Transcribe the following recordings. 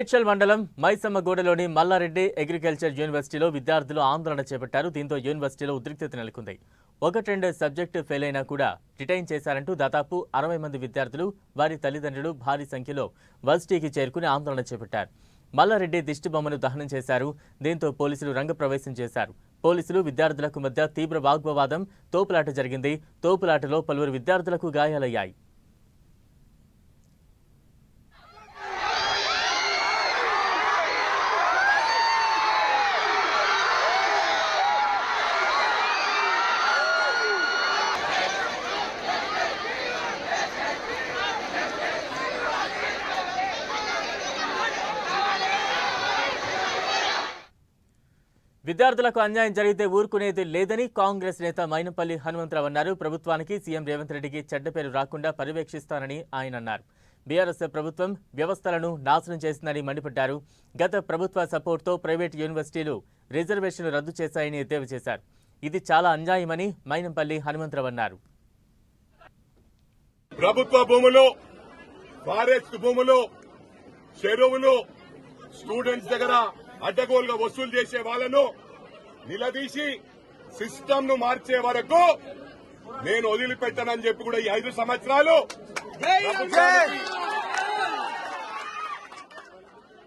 మేడ్చల్ మండలం మైసమ్మగూడలోని మల్లారెడ్డి అగ్రికల్చర్ యూనివర్సిటీలో విద్యార్థులు ఆందోళన చేపట్టారు. దీంతో యూనివర్సిటీలో ఉద్రిక్తత నెలకొంది. ఒకటి రెండు సబ్జెక్టు ఫెయిల్ అయినా కూడా రిటైన్ చేశారంటూ దాదాపు అరవై మంది విద్యార్థులు వారి తల్లిదండ్రులు భారీ సంఖ్యలో వర్సిటీకి చేరుకుని ఆందోళన చేపట్టారు. మల్లారెడ్డి దిష్టి బొమ్మను దహనం చేశారు. దీంతో పోలీసులు రంగప్రవేశం చేశారు. పోలీసులు విద్యార్థులకు మధ్య తీవ్ర వాగ్వాదం తోపులాట జరిగింది. తోపులాటలో పలువురు విద్యార్థులకు గాయాలయ్యాయి. విద్యార్థులకు అన్యాయం జరిగితే ఊరుకునేది లేదని కాంగ్రెస్ నేత మైనంపల్లి హనుమంతరావు అన్నారు. ప్రభుత్వానికి సీఎం రేవంత్ రెడ్డికి చెడ్డ పేరు రాకుండా పర్యవేక్షిస్తానని ఆయన అన్నారు. బీఆర్ఎస్ ప్రభుత్వం వ్యవస్థలను నాశనం చేసిందని మండిపడ్డారు. గత ప్రభుత్వ సపోర్ట్తో ప్రైవేట్ యూనివర్సిటీలు రిజర్వేషన్లు రద్దు చేశాయని ఎద్దేవా చేశారు. ఇది చాలా అన్యాయమని మైనంపల్లి హనుమంతరావు అన్నారు. ప్రభుత్వ భూములు ఫారెస్ట్ భూములు చెరువులు స్టూడెంట్స్ దగ్గర అడ్డగోలుగా వసూలు చేసే వాళ్ళను నిలదీసి సిస్టమ్ను మార్చే వరకు నేను వదిలిపెట్టనని చెప్పి కూడా ఈ ఐదు సంవత్సరాలు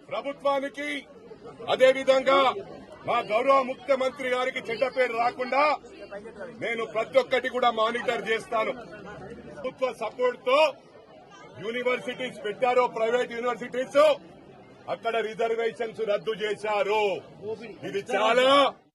ప్రభుత్వానికి అదేవిధంగా మా గౌరవ ముఖ్యమంత్రి గారికి చెడ్డ పేరు రాకుండా నేను ప్రతి ఒక్కటి కూడా మానిటర్ చేస్తాను. ప్రభుత్వ సపోర్ట్తో యూనివర్సిటీస్ పెట్టారో ప్రైవేట్ యూనివర్సిటీస్ అక్కడ రిజర్వేషన్స్ రద్దు చేశారు. ఇది చాలా